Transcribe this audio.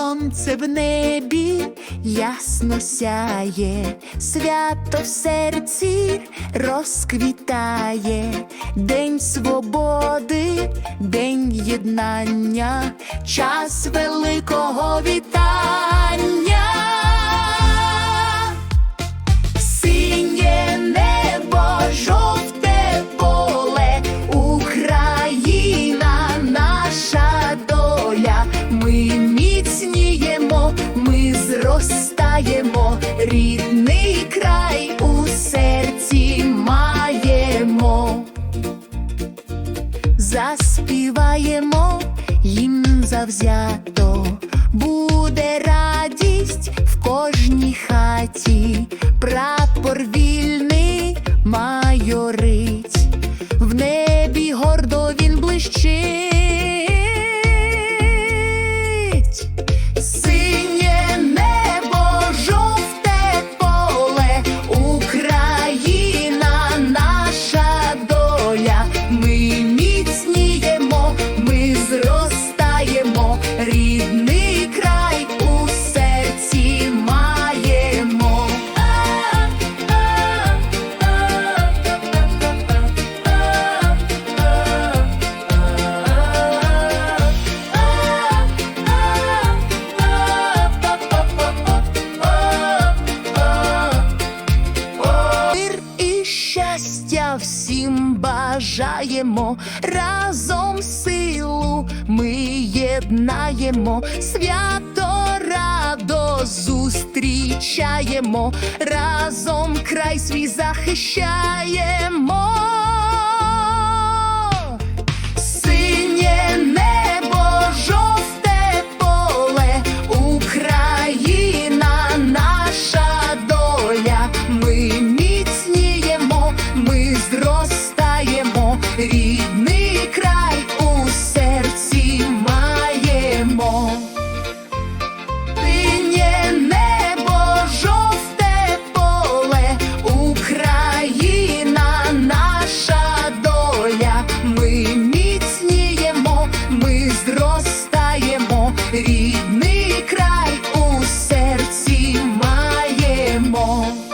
сонце в небі ясно сяє, свято в серці розквітає, День свободи, день єднання, час великого вітання. Зростаємо, рідний край у серці маємо. Заспіваємо їм завзято, буде радість в кожній хаті, прапор вільний щастя всім бажаємо, разом силу ми єднаємо, свято радо зустрічаємо, разом край свій захищаємо. Oh.